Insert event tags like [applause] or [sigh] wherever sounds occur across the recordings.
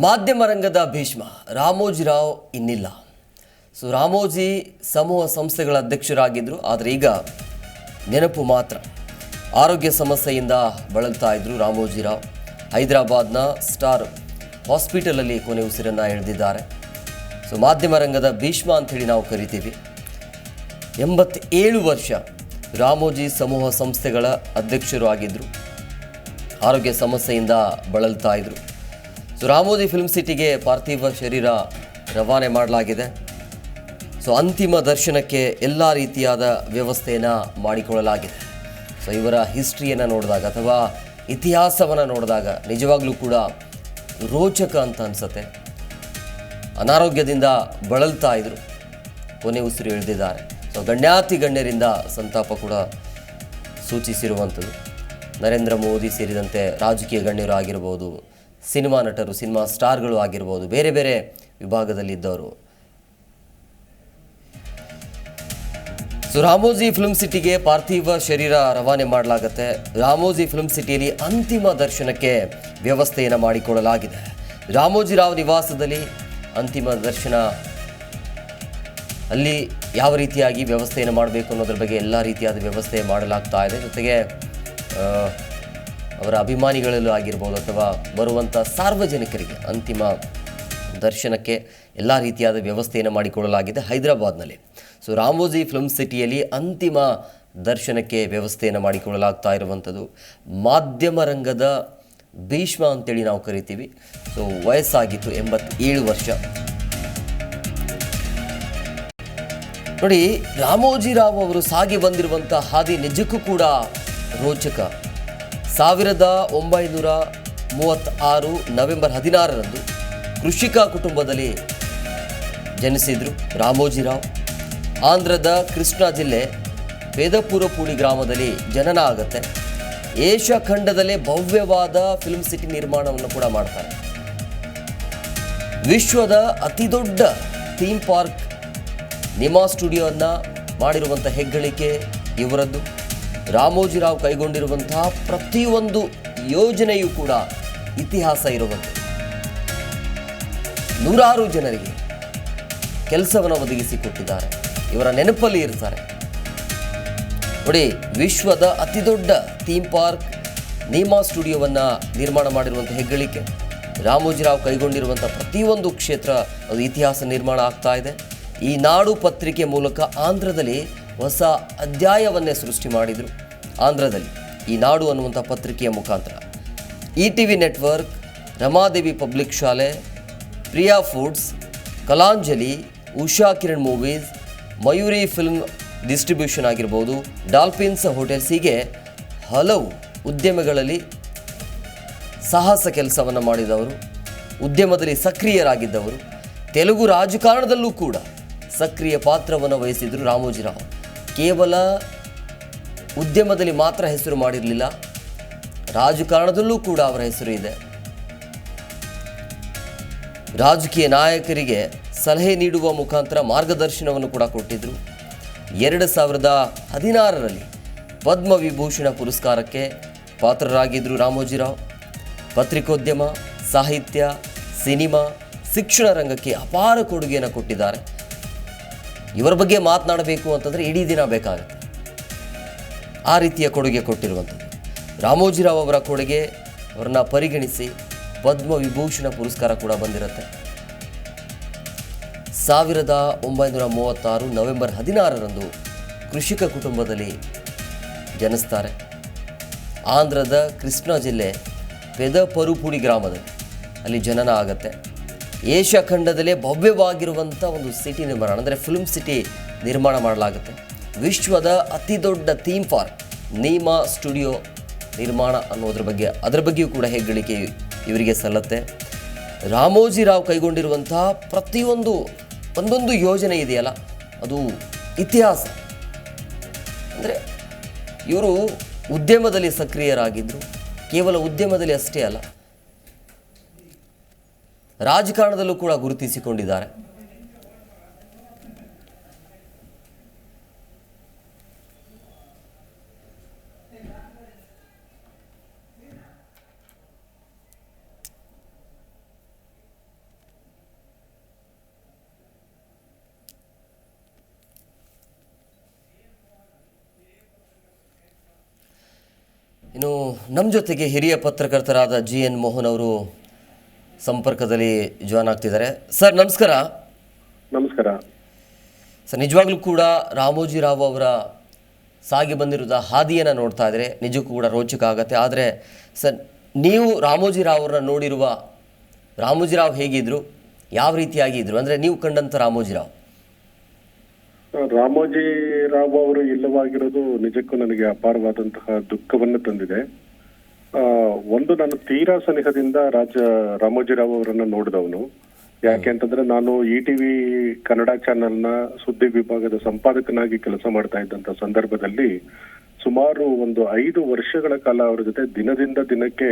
ಮಾಧ್ಯಮ ರಂಗದ ಭೀಷ್ಮ ರಾಮೋಜಿರಾವ್ ಇನ್ನಿಲ್ಲ. ಸೊ ರಾಮೋಜಿ ಸಮೂಹ ಸಂಸ್ಥೆಗಳ ಅಧ್ಯಕ್ಷರಾಗಿದ್ದರು ಆದರೆ ಈಗ ನೆನಪು ಮಾತ್ರ. ಆರೋಗ್ಯ ಸಮಸ್ಯೆಯಿಂದ ಬಳಲ್ತಾ ಇದ್ರು ರಾಮೋಜಿರಾವ್ ಹೈದರಾಬಾದ್ನ ಸ್ಟಾರ್ ಹಾಸ್ಪಿಟಲಲ್ಲಿ ಕೊನೆ ಉಸಿರನ್ನು ಎಳೆದಿದ್ದಾರೆ. ಸೊ ಮಾಧ್ಯಮ ರಂಗದ ಭೀಷ್ಮ ಅಂಥೇಳಿ ನಾವು ಕರಿತೀವಿ. ಎಂಬತ್ತೇಳು ವರ್ಷ ರಾಮೋಜಿ ಸಮೂಹ ಸಂಸ್ಥೆಗಳ ಅಧ್ಯಕ್ಷರು ಆಗಿದ್ದರು ಆರೋಗ್ಯ ಸಮಸ್ಯೆಯಿಂದ ಬಳಲ್ತಾ ಇದ್ರು. ಸೊ ರಾಮೋಜಿ ಫಿಲ್ಮ್ ಸಿಟಿಗೆ ಪಾರ್ಥಿವ ಶರೀರ ರವಾನೆ ಮಾಡಲಾಗಿದೆ. ಸೊ, ಅಂತಿಮ ದರ್ಶನಕ್ಕೆ ಎಲ್ಲ ರೀತಿಯಾದ ವ್ಯವಸ್ಥೆಯನ್ನು ಮಾಡಿಕೊಳ್ಳಲಾಗಿದೆ. ಸೊ, ಇವರ ಹಿಸ್ಟ್ರಿಯನ್ನು ನೋಡಿದಾಗ ಅಥವಾ ಇತಿಹಾಸವನ್ನು ನೋಡಿದಾಗ ನಿಜವಾಗ್ಲೂ ಕೂಡ ರೋಚಕ ಅಂತ ಅನಿಸುತ್ತೆ. ಅನಾರೋಗ್ಯದಿಂದ ಬಳಲ್ತಾ ಇದ್ರು ಕೊನೆ ಉಸಿರು ಎಳೆದಿದ್ದಾರೆ. ಸೊ, ಗಣ್ಯಾತಿ ಗಣ್ಯರಿಂದ ಸಂತಾಪ ಕೂಡ ಸೂಚಿಸಿರುವಂಥದ್ದು. ನರೇಂದ್ರ ಮೋದಿ ಸೇರಿದಂತೆ ರಾಜಕೀಯ ಗಣ್ಯರು ಆಗಿರ್ಬೋದು ಸಿನಿಮಾ ನಟರು, ಸಿನಿಮಾ ಸ್ಟಾರ್ಗಳು ಆಗಿರ್ಬೋದು, ಬೇರೆ ಬೇರೆ ವಿಭಾಗದಲ್ಲಿದ್ದವರು. ಸೊ ರಾಮೋಜಿ ಫಿಲ್ಮ್ ಸಿಟಿಗೆ ಪಾರ್ಥಿವ ಶರೀರ ರವಾನೆ ಮಾಡಲಾಗುತ್ತೆ. ರಾಮೋಜಿ ಫಿಲ್ಮ್ ಸಿಟಿಯಲ್ಲಿ ಅಂತಿಮ ದರ್ಶನಕ್ಕೆ ವ್ಯವಸ್ಥೆಯನ್ನು ಮಾಡಿಕೊಡಲಾಗಿದೆ. ರಾಮೋಜಿ ರಾವ್ ನಿವಾಸದಲ್ಲಿ ಅಂತಿಮ ದರ್ಶನ ಅಲ್ಲಿ ಯಾವ ರೀತಿಯಾಗಿ ವ್ಯವಸ್ಥೆಯನ್ನು ಮಾಡಬೇಕು ಅನ್ನೋದ್ರ ಬಗ್ಗೆ ಎಲ್ಲ ರೀತಿಯಾದ ವ್ಯವಸ್ಥೆ ಮಾಡಲಾಗ್ತಾ ಇದೆ. ಜೊತೆಗೆ ಅವರ ಅಭಿಮಾನಿಗಳಲ್ಲೂ ಆಗಿರ್ಬೋದು ಅಥವಾ ಬರುವಂಥ ಸಾರ್ವಜನಿಕರಿಗೆ ಅಂತಿಮ ದರ್ಶನಕ್ಕೆ ಎಲ್ಲ ರೀತಿಯಾದ ವ್ಯವಸ್ಥೆಯನ್ನು ಮಾಡಿಕೊಳ್ಳಲಾಗಿದೆ ಹೈದರಾಬಾದ್ನಲ್ಲಿ. ಸೊ, ರಾಮೋಜಿ ಫಿಲ್ಮ್ ಸಿಟಿಯಲ್ಲಿ ಅಂತಿಮ ದರ್ಶನಕ್ಕೆ ವ್ಯವಸ್ಥೆಯನ್ನು ಮಾಡಿಕೊಳ್ಳಲಾಗ್ತಾ ಇರುವಂಥದ್ದು ಮಾಧ್ಯಮ ರಂಗದ ಭೀಷ್ಮ ಅಂತೇಳಿ ನಾವು ಕರಿತೀವಿ. ಸೊ, ವಯಸ್ಸಾಗಿತ್ತು ಎಂಬತ್ತೇಳು ವರ್ಷ. ನೋಡಿ ರಾಮೋಜಿರಾವ್ ಅವರು ಸಾಗಿ ಬಂದಿರುವಂಥ ಹಾದಿ ನಿಜಕ್ಕೂ ಕೂಡ ರೋಚಕ. ಸಾವಿರದ ಒಂಬೈನೂರ ಮೂವತ್ತಾರು ನವೆಂಬರ್ ಹದಿನಾರರಂದು ಕೃಷಿಕ ಕುಟುಂಬದಲ್ಲಿ ಜನಿಸಿದರು ರಾಮೋಜಿರಾವ್. ಆಂಧ್ರದ ಕೃಷ್ಣಾ ಜಿಲ್ಲೆ ಪೇದಪುರಪೂಡಿ ಗ್ರಾಮದಲ್ಲಿ ಜನನ ಆಗುತ್ತೆ. ಏಷ್ಯಾ ಖಂಡದಲ್ಲೇ ಭವ್ಯವಾದ ಫಿಲ್ಮ್ ಸಿಟಿ ನಿರ್ಮಾಣವನ್ನು ಕೂಡ ಮಾಡ್ತಾರೆ. ವಿಶ್ವದ ಅತಿದೊಡ್ಡ ಥೀಮ್ ಪಾರ್ಕ್ ನಿಮಾ ಸ್ಟುಡಿಯೋವನ್ನು ಮಾಡಿರುವಂಥ ಹೆಗ್ಗಳಿಕೆ ಇವರದ್ದು. ರಾಮೋಜಿರಾವ್ ಕೈಗೊಂಡಿರುವಂತಹ ಪ್ರತಿಯೊಂದು ಯೋಜನೆಯೂ ಕೂಡ ಇತಿಹಾಸ ಇರುವಂತೆ. ನೂರಾರು ಜನರಿಗೆ ಕೆಲಸವನ್ನು ಒದಗಿಸಿಕೊಟ್ಟಿದ್ದಾರೆ ಇವರ ನೆನಪಲ್ಲಿ ಇರ್ತಾರೆ. ನೋಡಿ, ವಿಶ್ವದ ಅತಿದೊಡ್ಡ ಥೀಮ್ ಪಾರ್ಕ್ ನೀಮಾ ಸ್ಟುಡಿಯೋವನ್ನು ನಿರ್ಮಾಣ ಮಾಡಿರುವಂಥ ಹೆಗ್ಗಳಿಕೆ. ರಾಮೋಜಿರಾವ್ ಕೈಗೊಂಡಿರುವಂಥ ಪ್ರತಿಯೊಂದು ಕ್ಷೇತ್ರ ಅದು ಇತಿಹಾಸ ನಿರ್ಮಾಣ ಆಗ್ತಾ ಇದೆ. ಈ ನಾಡು ಪತ್ರಿಕೆ ಮೂಲಕ ಆಂಧ್ರದಲ್ಲಿ ಹೊಸ ಅಧ್ಯಾಯವನ್ನೇ ಸೃಷ್ಟಿ ಮಾಡಿದರು. ಆಂಧ್ರದಲ್ಲಿ ಈ ನಾಡು ಅನ್ನುವಂಥ ಪತ್ರಿಕೆಯ ಮುಖಾಂತರ. E T V network Ramadevi public ಶಾಲೆ, Priya foods, Kalanjali, Usha Kiran movies, Mayuri film distribution ಆಗಿರ್ಬೋದು, ಡಾಲ್ಫಿನ್ಸ್ ಹೋಟೆಲ್ಸ್ ಹೀಗೆ ಹಲವು ಉದ್ಯಮಗಳಲ್ಲಿ ಸಾಹಸ ಕೆಲಸವನ್ನು ಮಾಡಿದವರು, ಉದ್ಯಮದಲ್ಲಿ ಸಕ್ರಿಯರಾಗಿದ್ದವರು, ತೆಲುಗು ರಾಜಕಾರಣದಲ್ಲೂ ಕೂಡ ಸಕ್ರಿಯ ಪಾತ್ರವನ್ನು ವಹಿಸಿದರು ರಾಮೋಜಿರಾವ್. ಕೇವಲ ಉದ್ಯಮದಲ್ಲಿ ಮಾತ್ರ ಹೆಸರು ಮಾಡಿರಲಿಲ್ಲ. ರಾಜಕಾರಣದಲ್ಲೂ ಕೂಡ ಅವರ ಹೆಸರು ಇದೆ. ರಾಜಕೀಯ ನಾಯಕರಿಗೆ ಸಲಹೆ ನೀಡುವ ಮುಖಾಂತರ ಮಾರ್ಗದರ್ಶನವನ್ನು ಕೂಡ ಕೊಟ್ಟಿದ್ದರು ಎರಡು ಸಾವಿರದ ಹದಿನಾರರಲ್ಲಿ ಪದ್ಮವಿಭೂಷಣ ಪುರಸ್ಕಾರಕ್ಕೆ ಪಾತ್ರರಾಗಿದ್ದರು ರಾಮೋಜಿರಾವ್ ಪತ್ರಿಕೋದ್ಯಮ, ಸಾಹಿತ್ಯ, ಸಿನಿಮಾ, ಶಿಕ್ಷಣ ರಂಗಕ್ಕೆ ಅಪಾರ ಕೊಡುಗೆಯನ್ನು ಕೊಟ್ಟಿದ್ದಾರೆ. ಇವರ ಬಗ್ಗೆ ಮಾತನಾಡಬೇಕು ಅಂತಂದರೆ ಇಡೀ ದಿನ ಬೇಕಾಗುತ್ತೆ. ಆ ರೀತಿಯ ಕೊಡುಗೆ ಕೊಟ್ಟಿರುವಂಥದ್ದು. ರಾಮೋಜಿರಾವ್ ಅವರ ಕೊಡುಗೆ ಅವರನ್ನ ಪರಿಗಣಿಸಿ ಪದ್ಮವಿಭೂಷಣ ಪುರಸ್ಕಾರ ಕೂಡ ಬಂದಿರುತ್ತೆ. ಸಾವಿರದ ಒಂಬೈನೂರ ಮೂವತ್ತಾರು ನವೆಂಬರ್ ಹದಿನಾರರಂದು ಕೃಷಿಕ ಕುಟುಂಬದಲ್ಲಿ ಜನಿಸ್ತಾರೆ. ಆಂಧ್ರದ ಕೃಷ್ಣಾ ಜಿಲ್ಲೆ ಪೆದಪರುಪುಡಿ ಗ್ರಾಮದಲ್ಲಿ ಅಲ್ಲಿ ಜನನ ಆಗತ್ತೆ. ಏಷ್ಯಾ ಖಂಡದಲ್ಲೇ ಭವ್ಯವಾಗಿರುವಂಥ ಒಂದು ಸಿಟಿ ನಿರ್ಮಾಣ, ಅಂದರೆ ಫಿಲ್ಮ್ ಸಿಟಿ ನಿರ್ಮಾಣ ಮಾಡಲಾಗುತ್ತೆ. ವಿಶ್ವದ ಅತಿ ದೊಡ್ಡ ಥೀಮ್ ಪಾರ್ಕ್ ನೀಮಾ ಸ್ಟುಡಿಯೋ ನಿರ್ಮಾಣ ಅನ್ನೋದ್ರ ಬಗ್ಗೆ, ಅದರ ಬಗ್ಗೆಯೂ ಕೂಡ ಹೆಗ್ಗಳಿಕೆ ಇವರಿಗೆ ಸಲ್ಲತ್ತೆ? ರಾಮೋಜಿರಾವ್ ಕೈಗೊಂಡಿರುವಂತಹ ಪ್ರತಿಯೊಂದು, ಒಂದೊಂದು ಯೋಜನೆ ಇದೆಯಲ್ಲ, ಅದು ಇತಿಹಾಸ. ಅಂದರೆ ಇವರು ಉದ್ಯಮದಲ್ಲಿ ಸಕ್ರಿಯರಾಗಿದ್ದರು ಕೇವಲ ಉದ್ಯಮದಲ್ಲಿ ಅಷ್ಟೇ ಅಲ್ಲ, ರಾಜಕಾರಣದಲ್ಲೂ ಕೂಡ ಗುರುತಿಸಿಕೊಂಡಿದ್ದಾರೆ. ಇನ್ನು ನಮ್ಮ ಜೊತೆಗೆ ಹಿರಿಯ ಪತ್ರಕರ್ತರಾದ ಜಿ ಎನ್ ಮೋಹನ್ ಅವರು ಸಂಪರ್ಕದಲ್ಲಿ ಜಾಯ್ನ್ ಆಗ್ತಿದ್ದಾರೆ. ಸರ್ ನಮಸ್ಕಾರ. ನಮಸ್ಕಾರ. ಸರ್ ನಿಜವಾಗ್ಲೂ ಕೂಡ ರಾಮೋಜಿ ರಾವ್ ಅವರ ಸಾಗಿ ಬಂದಿರೋದ ಹಾದಿಯನ್ನು ನೋಡ್ತಾ ಇದ್ರೆ ನಿಜಕ್ಕೂ ಕೂಡ ರೋಚಕ ಆಗುತ್ತೆ. ಆದರೆ ಸರ್ ನೀವು ರಾಮೋಜಿರಾವ್ ಅವರನ್ನ ನೋಡಿರುವ ರಾಮೋಜಿ ರಾವ್ ಹೇಗಿದ್ರು? ಯಾವ ರೀತಿಯಾಗಿದ್ರು? ಅಂದರೆ ನೀವು ಕಂಡಂಥ ರಾಮೋಜಿರಾವ್ ರಾಮೋಜಿ ರಾವ್ ಅವರು ಇಲ್ಲವಾಗಿರೋದು ನಿಜಕ್ಕೂ ನನಗೆ ಅಪಾರವಾದಂತಹ ದುಃಖವನ್ನು ತಂದಿದೆ. ಆ, ಒಂದು ನಾನು ತೀರಾ ಸನಿಹದಿಂದ ರಾಜ ರಾಮೋಜಿ ರಾವ್ ಅವರನ್ನ ನೋಡಿದವನು. ಯಾಕೆ ಅಂತಂದ್ರೆ ನಾನು ಇ ಟಿವಿ ಕನ್ನಡ ಚಾನೆಲ್ನ ಸುದ್ದಿ ವಿಭಾಗದ ಸಂಪಾದಕನಾಗಿ ಕೆಲಸ ಮಾಡ್ತಾ ಇದ್ದಂತ ಸಂದರ್ಭದಲ್ಲಿ ಸುಮಾರು ಒಂದು ಐದು ವರ್ಷಗಳ ಕಾಲ ಅವರ ಜೊತೆ ದಿನದಿಂದ ದಿನಕ್ಕೆ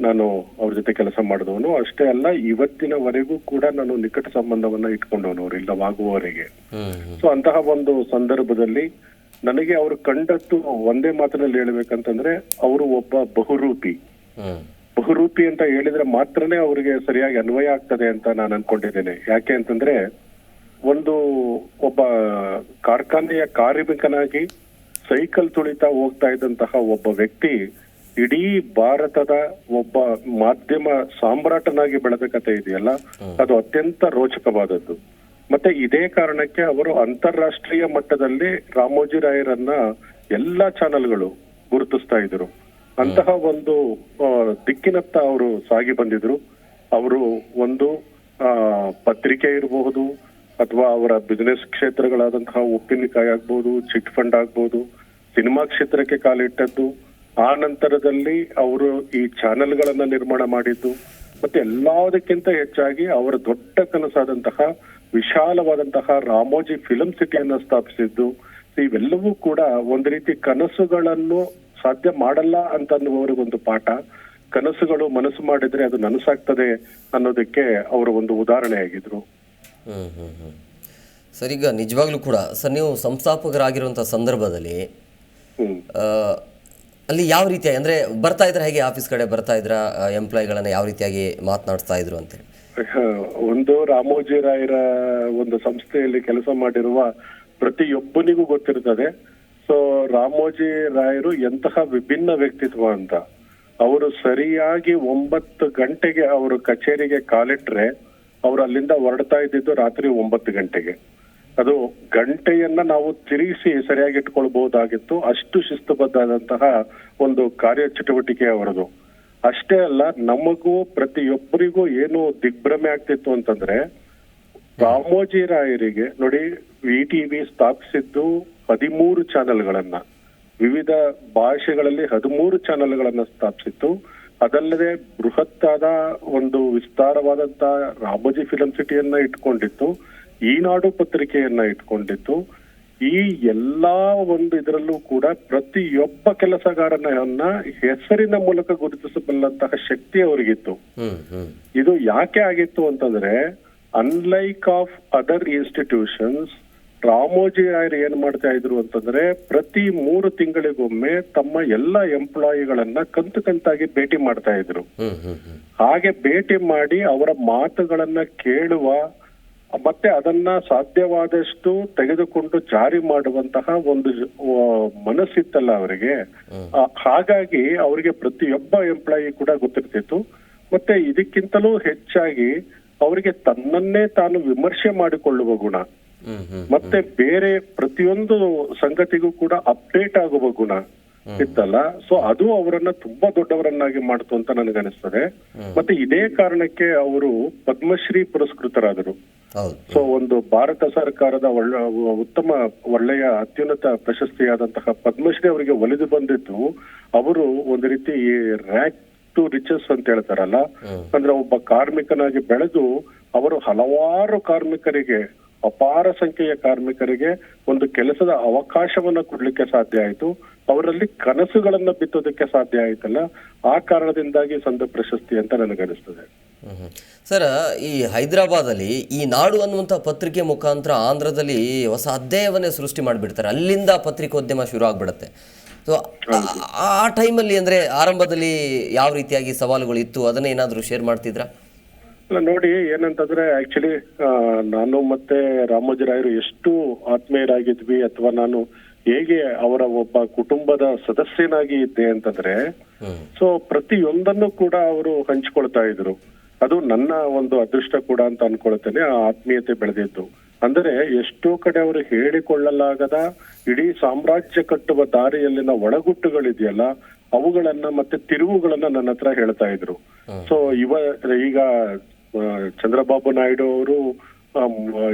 ನಾನು ಅವ್ರ ಜೊತೆ ಕೆಲಸ ಮಾಡಿದವನು. ಅಷ್ಟೇ ಅಲ್ಲ ಇವತ್ತಿನವರೆಗೂ ಕೂಡ ನಾನು ನಿಕಟ ಸಂಬಂಧವನ್ನ ಇಟ್ಕೊಂಡವನು ಅವ್ರು ಇಲ್ಲವಾಗುವವರೆಗೆ ಸೊ ಅಂತಹ ಒಂದು ಸಂದರ್ಭದಲ್ಲಿ ನನಗೆ ಅವರು ಕಂಡದ್ದು ಒಂದೇ ಮಾತಿನಲ್ಲಿ ಹೇಳ್ಬೇಕಂತಂದ್ರೆ ಅವರು ಒಬ್ಬ ಬಹುರೂಪಿ. ಬಹುರೂಪಿ ಅಂತ ಹೇಳಿದ್ರೆ ಮಾತ್ರನೇ ಅವರಿಗೆ ಸರಿಯಾಗಿ ಅನ್ವಯ ಆಗ್ತದೆ ಅಂತ ನಾನು ಅನ್ಕೊಂಡಿದ್ದೇನೆ. ಯಾಕೆ ಅಂತಂದ್ರೆ ಒಂದು ಒಬ್ಬ ಕಾರ್ಖಾನೆಯ ಕಾರ್ಮಿಕನಾಗಿ ಸೈಕಲ್ ತುಳಿತಾ ಹೋಗ್ತಾ ಇದ್ದಂತಹ ಒಬ್ಬ ವ್ಯಕ್ತಿ ಇಡೀ ಭಾರತದ ಒಬ್ಬ ಮಾಧ್ಯಮ ಸಾಮ್ರಾಟನಾಗಿ ಬೆಳೆದ ಕಥೆ ಇದೆಯಲ್ಲ? ಅದು ಅತ್ಯಂತ ರೋಚಕವಾದದ್ದು. ಮತ್ತೆ ಇದೇ ಕಾರಣಕ್ಕೆ ಅವರು ಅಂತಾರಾಷ್ಟ್ರೀಯ ಮಟ್ಟದಲ್ಲಿ ರಾಮೋಜಿ ರಾಯರನ್ನ ಎಲ್ಲಾ ಚಾನೆಲ್ಗಳು ಗುರುತಿಸ್ತಾ ಇದ್ರು. ಅಂತಹ ಒಂದು ದಿಕ್ಕಿನತ್ತ ಅವರು ಸಾಗಿ ಬಂದಿದ್ರು. ಅವರು ಒಂದು ಆ, ಪತ್ರಿಕೆ ಇರಬಹುದು ಅಥವಾ ಅವರ ಬಿಸಿನೆಸ್ ಕ್ಷೇತ್ರಗಳಾದಂತಹ ಉಪ್ಪಿನಕಾಯಿ ಆಗ್ಬಹುದು ಚಿಟ್ ಫಂಡ್ ಆಗ್ಬಹುದು ಸಿನಿಮಾ ಕ್ಷೇತ್ರಕ್ಕೆ ಕಾಲಿಟ್ಟದ್ದು ಆ ನಂತರದಲ್ಲಿ ಅವರು ಈ ಚಾನೆಲ್ಗಳನ್ನ ನಿರ್ಮಾಣ ಮಾಡಿದ್ದು ಮತ್ತೆ ಎಲ್ಲದಕ್ಕಿಂತ ಹೆಚ್ಚಾಗಿ ಅವರ ದೊಡ್ಡ ಕನಸಾದಂತಹ ವಿಶಾಲವಾದಂತಹ ರಾಮೋಜಿ ಫಿಲಂ ಸಿಟಿಯನ್ನು ಸ್ಥಾಪಿಸಿದ್ದು ಇವೆಲ್ಲವೂ ಕೂಡ ಒಂದು ರೀತಿ ಕನಸುಗಳನ್ನು ಸಾಧ್ಯ ಮಾಡಲ್ಲ ಅಂತ ಅನ್ನುವರಿಗೊಂದು ಪಾಠ. ಕನಸುಗಳು ಮನಸ್ಸು ಮಾಡಿದ್ರೆ ಅದು ನನಸಾಗ್ತದೆ ಅನ್ನೋದಕ್ಕೆ ಅವರು ಒಂದು ಉದಾಹರಣೆ ಆಗಿದ್ರು. ಹ್ಮ್ ಹ್ಮ್ ಸರ್ ಈಗ ನಿಜವಾಗ್ಲೂ ಕೂಡ ಸರ್ ನೀವು ಸಂಸ್ಥಾಪಕರಾಗಿರುವಂತಹ ಸಂದರ್ಭದಲ್ಲಿ ಅಲ್ಲಿ ಯಾವ ರೀತಿಯಾಗಿ ಅಂದರೆ ಬರ್ತಾ ಇದ್ರೆ ಹೇಗೆ ಆಫೀಸ್ ಕಡೆ ಬರ್ತಾ ಇದ್ರ ಎಂಪ್ಲಾಯಿಗಳನ್ನು ಯಾವ ರೀತಿಯಾಗಿ ಮಾತನಾಡ್ತಾ ಇದ್ರು ಅಂತ [laughs] ಒಂದು ರಾಮೋಜಿ ರಾಯರ ಒಂದು ಸಂಸ್ಥೆಯಲ್ಲಿ ಕೆಲಸ ಮಾಡಿರುವ ಪ್ರತಿಯೊಬ್ಬನಿಗೂ ಗೊತ್ತಿರ್ತದೆ. ಸೊ ರಾಮೋಜಿ ರಾಯರು ಎಂತಹ ವಿಭಿನ್ನ ವ್ಯಕ್ತಿತ್ವ ಅಂತ. ಅವರು ಸರಿಯಾಗಿ ಒಂಬತ್ತು ಗಂಟೆಗೆ ಅವರು ಕಚೇರಿಗೆ ಕಾಲಿಟ್ರೆ ಅವರು ಅಲ್ಲಿಂದ ಹೊರಡ್ತಾ ಇದ್ದಿದ್ದು ರಾತ್ರಿ ಒಂಬತ್ತು ಗಂಟೆಗೆ. ಅದು ಗಂಟೆಯನ್ನ ನಾವು ತಿರುಗಿಸಿ ಸರಿಯಾಗಿ ಇಟ್ಕೊಳ್ಬಹುದಾಗಿತ್ತು ಅಷ್ಟು ಶಿಸ್ತುಬದ್ಧವಾದಂತಹ ಒಂದು ಕಾರ್ಯ ಚಟುವಟಿಕೆ ಅವರದು. ಅಷ್ಟೇ ಅಲ್ಲ, ನಮಗೂ ಪ್ರತಿಯೊಬ್ಬರಿಗೂ ಏನು ದಿಗ್ಭ್ರಮೆ ಆಗ್ತಿತ್ತು ಅಂತಂದ್ರೆ, ರಾಮೋಜಿ ರಾಯರಿಗೆ ನೋಡಿ, ವಿ ಟಿವಿ ಸ್ಥಾಪಿಸಿದ್ದು ಹದಿಮೂರು ಚಾನೆಲ್ಗಳನ್ನ. ವಿವಿಧ ಭಾಷೆಗಳಲ್ಲಿ ಹದಿಮೂರು ಚಾನೆಲ್ಗಳನ್ನ ಸ್ಥಾಪಿಸಿತ್ತು. ಅದಲ್ಲದೆ ಬೃಹತ್ತಾದ ಒಂದು ವಿಸ್ತಾರವಾದಂತಹ ರಾಮೋಜಿ ಫಿಲಂ ಸಿಟಿಯನ್ನ ಇಟ್ಕೊಂಡಿತ್ತು. ಈನಾಡು ಪತ್ರಿಕೆಯನ್ನ ಇಟ್ಕೊಂಡಿತ್ತು ಈ ಎಲ್ಲಾ ಒಂದು ಇದರಲ್ಲೂ ಕೂಡ ಪ್ರತಿಯೊಬ್ಬ ಕೆಲಸಗಾರನನ್ನ ಹೆಸರಿನ ಮೂಲಕ ಗುರುತಿಸಬಲ್ಲಂತಹ ಶಕ್ತಿ ಅವರಿಗಿತ್ತು. ಇದು ಯಾಕೆ ಆಗಿತ್ತು ಅಂತಂದ್ರೆ unlike of other institutions Ramoji ರಾಯರ್ ಏನ್ ಮಾಡ್ತಾ ಇದ್ರು ಅಂತಂದ್ರೆ ಪ್ರತಿ ಮೂರು ತಿಂಗಳಿಗೊಮ್ಮೆ ತಮ್ಮ ಎಲ್ಲ ಎಂಪ್ಲಾಯಿಗಳನ್ನ ಕಂತು ಕಂತಾಗಿ ಭೇಟಿ ಮಾಡ್ತಾ ಇದ್ರು. ಹಾಗೆ ಭೇಟಿ ಮಾಡಿ ಅವರ ಮಾತುಗಳನ್ನ ಕೇಳುವ ಮತ್ತೆ ಅದನ್ನ ಸಾಧ್ಯವಾದಷ್ಟು ತೆಗೆದುಕೊಂಡು ಜಾರಿ ಮಾಡುವಂತಹ ಒಂದು ಮನಸ್ಸಿತ್ತಲ್ಲ ಅವರಿಗೆ. ಹಾಗಾಗಿ ಅವರಿಗೆ ಪ್ರತಿಯೊಬ್ಬ ಎಂಪ್ಲಾಯಿ ಕೂಡ ಗೊತ್ತಿರ್ತಿತ್ತು. ಮತ್ತೆ ಇದಕ್ಕಿಂತಲೂ ಹೆಚ್ಚಾಗಿ ಅವರಿಗೆ ತನ್ನನ್ನೇ ತಾನು ವಿಮರ್ಶೆ ಮಾಡಿಕೊಳ್ಳುವ ಗುಣ. ಮತ್ತೆ ಬೇರೆ ಪ್ರತಿಯೊಂದು ಸಂಗತಿಗೂ ಕೂಡ ಅಪ್ಡೇಟ್ ಆಗುವ ಗುಣ ಇತ್ತಲ್ಲ. ಸೊ ಅದು ಅವರನ್ನ ತುಂಬಾ ದೊಡ್ಡವರನ್ನಾಗಿ ಮಾಡ್ತು ಅಂತ ನನಗನಿಸ್ತದೆ ಮತ್ತೆ ಇದೇ ಕಾರಣಕ್ಕೆ ಅವರು ಪದ್ಮಶ್ರೀ ಪುರಸ್ಕೃತರಾದರು. ಸೊ ಒಂದು ಭಾರತ ಸರ್ಕಾರದ ಒಳ್ಳೆ ಉತ್ತಮ ಒಳ್ಳೆಯ ಅತ್ಯುನ್ನತ ಪ್ರಶಸ್ತಿಯಾದಂತಹ ಪದ್ಮಶ್ರೀ ಅವರಿಗೆ ಒಲಿದು ಬಂದಿದ್ದು ಅವರು ಒಂದು ರೀತಿ ರ್ಯಾಕ್ ಟು ರಿಚಸ್ ಅಂತ ಹೇಳ್ತಾರಲ್ಲ ಅಂದ್ರೆ ಒಬ್ಬ ಕಾರ್ಮಿಕನಾಗಿ ಬೆಳೆದು ಅವರು ಹಲವಾರು ಕಾರ್ಮಿಕರಿಗೆ ಅಪಾರ ಸಂಖ್ಯೆಯ ಕಾರ್ಮಿಕರಿಗೆ ಒಂದು ಕೆಲಸದ ಅವಕಾಶವನ್ನ ಕೊಡ್ಲಿಕ್ಕೆ ಸಾಧ್ಯ ಆಯ್ತು. ಅವರಲ್ಲಿ ಕನಸುಗಳನ್ನ ಬಿತ್ತೋದಕ್ಕೆ ಸಾಧ್ಯ ಆಯ್ತಲ್ಲ. ಆ ಕಾರಣದಿಂದಾಗಿ ಸಂದ ಪ್ರಶಸ್ತಿ ಅಂತ ನನಗನಿಸ್ತದೆ. ಸರ್ ಈ ಹೈದರಾಬಾದಲ್ಲಿ ಈ ನಾಡು ಅನ್ನುವಂಥ ಪತ್ರಿಕೆ ಮುಖಾಂತರ ಆಂಧ್ರದಲ್ಲಿ ಹೊಸ ಅಧ್ಯಾಯವನ್ನೇ ಸೃಷ್ಟಿ ಮಾಡಿಬಿಡ್ತಾರೆ. ಅಲ್ಲಿಂದ ಪತ್ರಿಕೋದ್ಯಮ ಶುರು ಆಗಿಬಿಡುತ್ತೆ. ಸೊ ಆ ಟೈಮಲ್ಲಿ ಅಂದರೆ ಆರಂಭದಲ್ಲಿ ಯಾವ ರೀತಿಯಾಗಿ ಸವಾಲುಗಳು ಇತ್ತು? ಅದನ್ನ ಏನಾದರೂ ಶೇರ್ ಮಾಡ್ತಿದ್ರಾ? ನೋಡಿ ಏನಂತಂದ್ರೆ ಆಕ್ಚುಲಿ ನಾನು ಮತ್ತೆ ರಾಮೋಜಿರಾಯರು ಎಷ್ಟು ಆತ್ಮೀಯರಾಗಿದ್ವಿ ಅಥವಾ ನಾನು ಹೇಗೆ ಅವರ ಒಬ್ಬ ಕುಟುಂಬದ ಸದಸ್ಯನಾಗಿ ಇದ್ದೆ ಅಂತಂದ್ರೆ ಸೊ ಪ್ರತಿಯೊಂದನ್ನು ಕೂಡ ಅವರು ಹಂಚ್ಕೊಳ್ತಾ ಇದ್ರು. ಅದು ನನ್ನ ಒಂದು ಅದೃಷ್ಟ ಕೂಡ ಅಂತ ಅನ್ಕೊಳ್ತೇನೆ ಆ ಆತ್ಮೀಯತೆ ಬೆಳೆದಿದ್ದು. ಅಂದರೆ ಎಷ್ಟೋ ಕಡೆ ಅವರು ಹೇಳಿಕೊಳ್ಳಲಾಗದ ಇಡೀ ಸಾಮ್ರಾಜ್ಯ ಕಟ್ಟುವ ದಾರಿಯಲ್ಲಿನ ಒಳಗುಟ್ಟುಗಳಿದೆಯಲ್ಲ ಅವುಗಳನ್ನ ಮತ್ತೆ ತಿರುವುಗಳನ್ನ ನನ್ನ ಹತ್ರ ಹೇಳ್ತಾ ಇದ್ರು. ಸೊ ಇವ ಈಗ ಚಂದ್ರಬಾಬು ನಾಯ್ಡು ಅವರು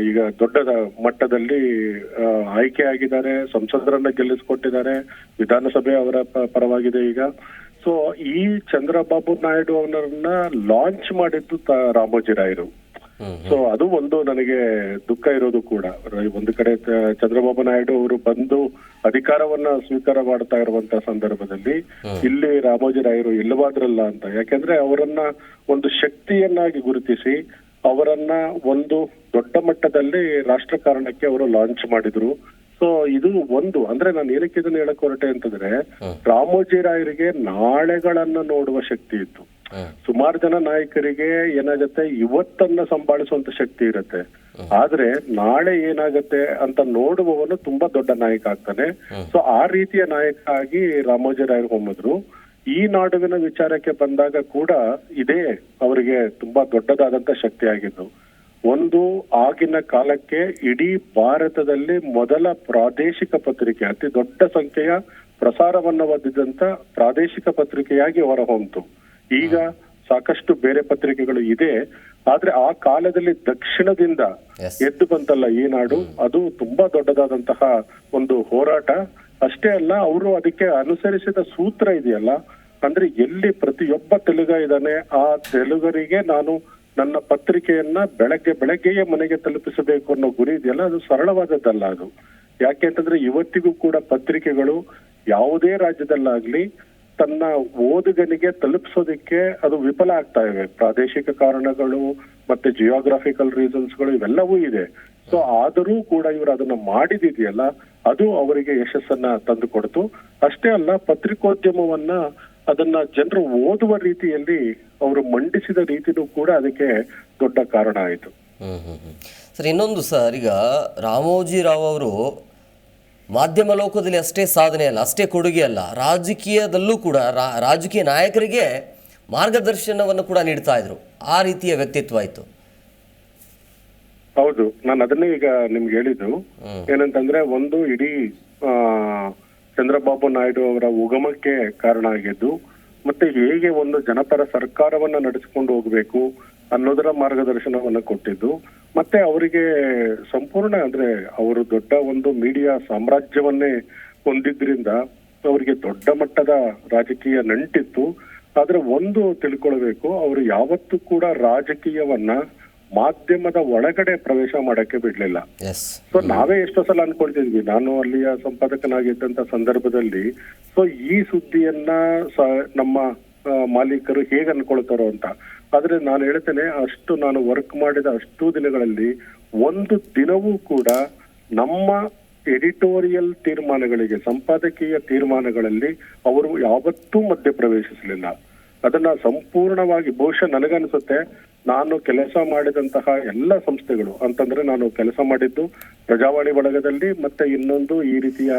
ಈಗ ದೊಡ್ಡ ಮಟ್ಟದಲ್ಲಿ ಆಯ್ಕೆ ಆಗಿದ್ದಾರೆ ಸಂಸದರನ್ನ ಗೆಲ್ಲಿಸಿಕೊಟ್ಟಿದ್ದಾರೆ ವಿಧಾನಸಭೆ ಅವರ ಪರವಾಗಿದೆ ಈಗ. ಸೊ ಈ ಚಂದ್ರಬಾಬು ನಾಯ್ಡು ಅವರನ್ನ ಲಾಂಚ್ ಮಾಡಿದ್ದು ರಾಮೋಜಿ ರಾಯರು. ಸೊ ಅದು ಒಂದು ನನಗೆ ದುಃಖ ಇರೋದು ಕೂಡ. ಒಂದು ಕಡೆ ಚಂದ್ರಬಾಬು ನಾಯ್ಡು ಅವರು ಬಂದು ಅಧಿಕಾರವನ್ನ ಸ್ವೀಕಾರ ಮಾಡ್ತಾ ಇರುವಂತ ಸಂದರ್ಭದಲ್ಲಿ ಇಲ್ಲಿ ರಾಮೋಜಿ ರಾಯರು ಇಲ್ಲವಾದ್ರಲ್ಲ ಅಂತ. ಯಾಕೆಂದ್ರೆ ಅವರನ್ನ ಒಂದು ಶಕ್ತಿಯನ್ನಾಗಿ ಗುರುತಿಸಿ ಅವರನ್ನ ಒಂದು ದೊಡ್ಡ ಮಟ್ಟದಲ್ಲಿ ರಾಷ್ಟ್ರಕಾರಣಕ್ಕೆ ಅವರು ಲಾಂಚ್ ಮಾಡಿದ್ರು. ಸೊ ಇದು ಒಂದು ಅಂದ್ರೆ ನಾನು ಏನಕ್ಕೆ ಇದನ್ನ ಹೇಳಕ್ ಹೊರಟೆ ಅಂತಂದ್ರೆ ರಾಮೋಜಿ ರಾಯರಿಗೆ ನಾಳೆಗಳನ್ನ ನೋಡುವ ಶಕ್ತಿ ಇತ್ತು. ಸುಮಾರು ಜನ ನಾಯಕರಿಗೆ ಏನಾಗತ್ತೆ ಇವತ್ತನ್ನ ಸಂಭಾಳಿಸುವಂತ ಶಕ್ತಿ ಇರುತ್ತೆ. ಆದ್ರೆ ನಾಳೆ ಏನಾಗತ್ತೆ ಅಂತ ನೋಡುವವನು ತುಂಬಾ ದೊಡ್ಡ ನಾಯಕ ಆಗ್ತಾನೆ. ಸೊ ಆ ರೀತಿಯ ನಾಯಕ ಆಗಿ ರಾಮೋಜಿ ರಾಯರು ಹೊಮ್ಮಿದ್ರು. ಈ ನಾಡುವಿನ ವಿಚಾರಕ್ಕೆ ಬಂದಾಗ ಕೂಡ ಇದೇ ಅವರಿಗೆ ತುಂಬಾ ದೊಡ್ಡದಾದಂತ ಶಕ್ತಿ ಆಗಿದ್ದು. ಒಂದು ಆಗಿನ ಕಾಲಕ್ಕೆ ಇಡೀ ಭಾರತದಲ್ಲಿ ಮೊದಲ ಪ್ರಾದೇಶಿಕ ಪತ್ರಿಕೆ ಅತಿ ದೊಡ್ಡ ಸಂಖ್ಯೆಯ ಪ್ರಸಾರವನ್ನು ಹೊಂದಿದಂತ ಪ್ರಾದೇಶಿಕ ಪತ್ರಿಕೆಯಾಗಿ ಹೊರಹೊಮ್ಮಿತು ಈಗ ಸಾಕಷ್ಟು ಬೇರೆ ಪತ್ರಿಕೆಗಳು ಇದೆ. ಆದ್ರೆ ಆ ಕಾಲದಲ್ಲಿ ದಕ್ಷಿಣದಿಂದ ಎದ್ದು ಬಂತಲ್ಲ ಈ ನಾಡು ಅದು ತುಂಬಾ ದೊಡ್ಡದಾದಂತಹ ಒಂದು ಹೋರಾಟ. ಅಷ್ಟೇ ಅಲ್ಲ ಅವರು ಅದಕ್ಕೆ ಅನುಸರಿಸಿದ ಸೂತ್ರ ಇದೆಯಲ್ಲ ಅಂದ್ರೆ ಎಲ್ಲಿ ಪ್ರತಿಯೊಬ್ಬ ತೆಲುಗ ಇದ್ದಾನೆ ಆ ತೆಲುಗರಿಗೆ ನಾನು ನನ್ನ ಪತ್ರಿಕೆಯನ್ನ ಬೆಳಗ್ಗೆ ಬೆಳಗ್ಗೆಯೇ ಮನೆಗೆ ತಲುಪಿಸಬೇಕು ಅನ್ನೋ ಗುರಿ ಇದೆಯಲ್ಲ, ಅದು ಸರಳವಾದದ್ದಲ್ಲ ಅದು. ಯಾಕೆ ಅಂತಂದ್ರೆ ಇವತ್ತಿಗೂ ಕೂಡ ಪತ್ರಿಕೆಗಳು ಯಾವುದೇ ರಾಜ್ಯದಲ್ಲಾಗ್ಲಿ ತನ್ನ ಓದುಗನಿಗೆ ತಲುಪಿಸೋದಕ್ಕೆ ಅದು ವಿಫಲ ಆಗ್ತಾ ಇವೆ. ಪ್ರಾದೇಶಿಕ ಕಾರಣಗಳು ಮತ್ತೆ ಜಿಯೋಗ್ರಾಫಿಕಲ್ ರೀಸನ್ಸ್ಗಳು ಇವೆಲ್ಲವೂ ಇದೆ. ಸೊ ಆದರೂ ಕೂಡ ಇವರು ಅದನ್ನ ಮಾಡಿದಿದೆಯಲ್ಲ, ಅದು ಅವರಿಗೆ ಯಶಸ್ಸನ್ನ ತಂದು ಕೊಡ್ತು ಅಷ್ಟೇ ಅಲ್ಲ, ಪತ್ರಿಕೋದ್ಯಮವನ್ನ ಅದನ್ನ ಜನರು ಓದುವ ರೀತಿಯಲ್ಲಿ ಅವರು ಮಂಡಿಸಿದ ರೀತಿನೂ ಕೂಡ ಅದಕ್ಕೆ ದೊಡ್ಡ ಕಾರಣ ಆಯಿತು. ಸರ್ ಇನ್ನೊಂದು ಸರ್ ಈಗ ರಾಮೋಜಿ ರಾವ್ ಅವರು ಮಾಧ್ಯಮ ಲೋಕದಲ್ಲಿ ಅಷ್ಟೇ ಸಾಧನೆ ಅಲ್ಲ ಅಷ್ಟೇ ಕೊಡುಗೆ ಅಲ್ಲ ರಾಜಕೀಯದಲ್ಲೂ ಕೂಡ ರಾಜಕೀಯ ನಾಯಕರಿಗೆ ಮಾರ್ಗದರ್ಶನವನ್ನು ಕೂಡ ನೀಡ್ತಾ ಇದ್ರು. ಆ ರೀತಿಯ ವ್ಯಕ್ತಿತ್ವ ಆಯ್ತು. ಹೌದು ನಾನು ಅದನ್ನೇ ಈಗ ನಿಮ್ಗೆ ಹೇಳಿದ್ದು. ಏನಂತಂದ್ರೆ ಒಂದು ಇಡೀ ಆ ಚಂದ್ರಬಾಬು ನಾಯ್ಡು ಅವರ ಉಗಮಕ್ಕೆ ಕಾರಣ ಆಗಿದ್ದು, ಮತ್ತೆ ಹೇಗೆ ಒಂದು ಜನಪರ ಸರ್ಕಾರವನ್ನ ನಡೆಸಿಕೊಂಡು ಹೋಗ್ಬೇಕು ಅನ್ನೋದರ ಮಾರ್ಗದರ್ಶನವನ್ನ ಕೊಟ್ಟಿದ್ದು, ಮತ್ತೆ ಅವರಿಗೆ ಸಂಪೂರ್ಣ ಅಂದ್ರೆ ಅವರು ದೊಡ್ಡ ಒಂದು ಮೀಡಿಯಾ ಸಾಮ್ರಾಜ್ಯವನ್ನೇ ಹೊಂದಿದ್ರಿಂದ ಅವರಿಗೆ ದೊಡ್ಡ ಮಟ್ಟದ ರಾಜಕೀಯ ನಂಟಿತ್ತು. ಆದ್ರೆ ಒಂದು ತಿಳ್ಕೊಳ್ಬೇಕು, ಅವರು ಯಾವತ್ತೂ ಕೂಡ ರಾಜಕೀಯವನ್ನ ಮಾಧ್ಯಮದ ಒಳಗಡೆ ಪ್ರವೇಶ ಮಾಡಕ್ಕೆ ಬಿಡ್ಲಿಲ್ಲ. ಸೊ ನಾವೇ ಎಷ್ಟೋ ಸಲ ಅನ್ಕೊಳ್ತಿದ್ವಿ ನಾನು ಅಲ್ಲಿಯ ಸಂಪಾದಕನಾಗಿದ್ದಂತ ಸಂದರ್ಭದಲ್ಲಿ. ಸೊ ಈ ಸುದ್ದಿಯನ್ನ ನಮ್ಮ ಮಾಲೀಕರು ಹೇಗೆ ಅನ್ಕೊಳ್ತಾರೋ ಅಂತ. ಆದ್ರೆ ನಾನು ಹೇಳ್ತೇನೆ ಅಷ್ಟು ನಾನು ವರ್ಕ್ ಮಾಡಿದ ಅಷ್ಟು ದಿನಗಳಲ್ಲಿ ಒಂದು ದಿನವೂ ಕೂಡ ನಮ್ಮ ಎಡಿಟೋರಿಯಲ್ ತೀರ್ಮಾನಗಳಿಗೆ ಸಂಪಾದಕೀಯ ತೀರ್ಮಾನಗಳಲ್ಲಿ ಅವರು ಯಾವತ್ತೂ ಮಧ್ಯ ಪ್ರವೇಶಿಸಲಿಲ್ಲ ಅದನ್ನ ಸಂಪೂರ್ಣವಾಗಿ ಬಹುಶಃ ನನಗನ್ಸುತ್ತೆ ನಾನು ಕೆಲಸ ಮಾಡಿದಂತಹ ಎಲ್ಲ ಸಂಸ್ಥೆಗಳು ಅಂತಂದ್ರೆ ನಾನು ಕೆಲಸ ಮಾಡಿದ್ದು ಪ್ರಜಾವಾಣಿ ಬಳಗದಲ್ಲಿ ಮತ್ತೆ ಇನ್ನೊಂದು ಈ ರೀತಿಯ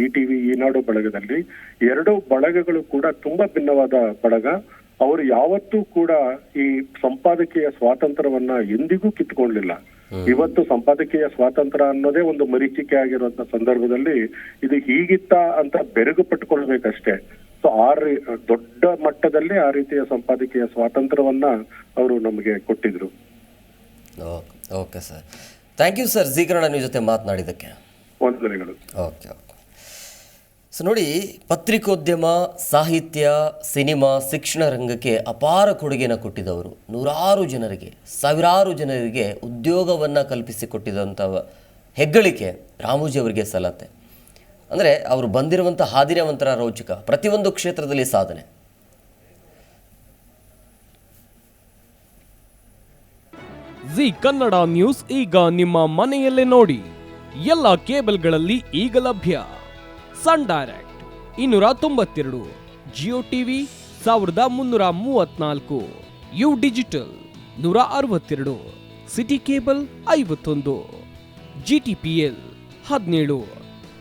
ಇ ಟಿವಿ ಈನಾಡು ಬಳಗದಲ್ಲಿ. ಎರಡು ಬಳಗಗಳು ಕೂಡ ತುಂಬಾ ಭಿನ್ನವಾದ ಬಳಗ. ಅವರು ಯಾವತ್ತೂ ಕೂಡ ಈ ಸಂಪಾದಕೀಯ ಸ್ವಾತಂತ್ರ್ಯವನ್ನ ಎಂದಿಗೂ ಕಿತ್ಕೊಳ್ಳಿಲ್ಲ ಇವತ್ತು ಸಂಪಾದಕೀಯ ಸ್ವಾತಂತ್ರ್ಯ ಅನ್ನೋದೇ ಒಂದು ಮರೀಚಿಕೆ ಆಗಿರುವಂತ ಸಂದರ್ಭದಲ್ಲಿ ಇದು ಹೀಗಿತ್ತ ಅಂತ ಬೆರಗು ಪಟ್ಕೊಳ್ಬೇಕಷ್ಟೇ ಸೊ ಆ ದೊಡ್ಡ ಮಟ್ಟದಲ್ಲಿ ಆ ರೀತಿಯ ಸಂಪಾದಕೀಯ ಸ್ವಾತಂತ್ರ್ಯವನ್ನ ಅವರು ನಮಗೆ ಕೊಟ್ಟಿದ್ರು. Okay sir. Thank you sir ಜೀಕರಣ ನಿಮ್ಮ ಜೊತೆ ಮಾತನಾಡಿದ್ದಕ್ಕೆ. ವಂದನೆಗಳು ಓಕೆ ಓಕೆ. ಸೊ ನೋಡಿ ಪತ್ರಿಕೋದ್ಯಮ ಸಾಹಿತ್ಯ ಸಿನಿಮಾ ಶಿಕ್ಷಣ ರಂಗಕ್ಕೆ ಅಪಾರ ಕೊಡುಗೆಯನ್ನು ಕೊಟ್ಟಿದ್ದವರು ನೂರಾರು ಜನರಿಗೆ ಸಾವಿರಾರು ಜನರಿಗೆ ಉದ್ಯೋಗವನ್ನು ಕಲ್ಪಿಸಿಕೊಟ್ಟಿದಂಥ ಹೆಗ್ಗಳಿಕೆ ರಾಮೋಜಿ ಅವರಿಗೆ ಸಲ್ಲತ್ತೆ. ಅಂದರೆ ಅವರು ಬಂದಿರುವಂಥ ಹಾದಿನೇ ಒಂಥರ ರೋಚಕ, ಪ್ರತಿಯೊಂದು ಕ್ಷೇತ್ರದಲ್ಲಿ ಸಾಧನೆ. ಜಿ ಕನ್ನಡ ನ್ಯೂಸ್ ಈಗ ನಿಮ್ಮ ಮನೆಯಲ್ಲೇ ನೋಡಿ. ಎಲ್ಲ ಕೇಬಲ್ಗಳಲ್ಲಿ ಈಗ ಲಭ್ಯ. ಸನ್ ಡೈರೆಕ್ಟ್ ಇನ್ನೂರ ತೊಂಬತ್ತೆರಡು ಜಿಯೋ ಟಿವಿ ಸಾವಿರದ ಮುನ್ನೂರ ಮೂವತ್ನಾಲ್ಕು ಯು ಡಿಜಿಟಲ್ ನೂರ ಅರವತ್ತೆರಡು ಸಿಟಿ ಕೇಬಲ್ ಐವತ್ತೊಂದು ಜಿ ಟಿ ಪಿ ಎಲ್ ಹದಿನೇಳು.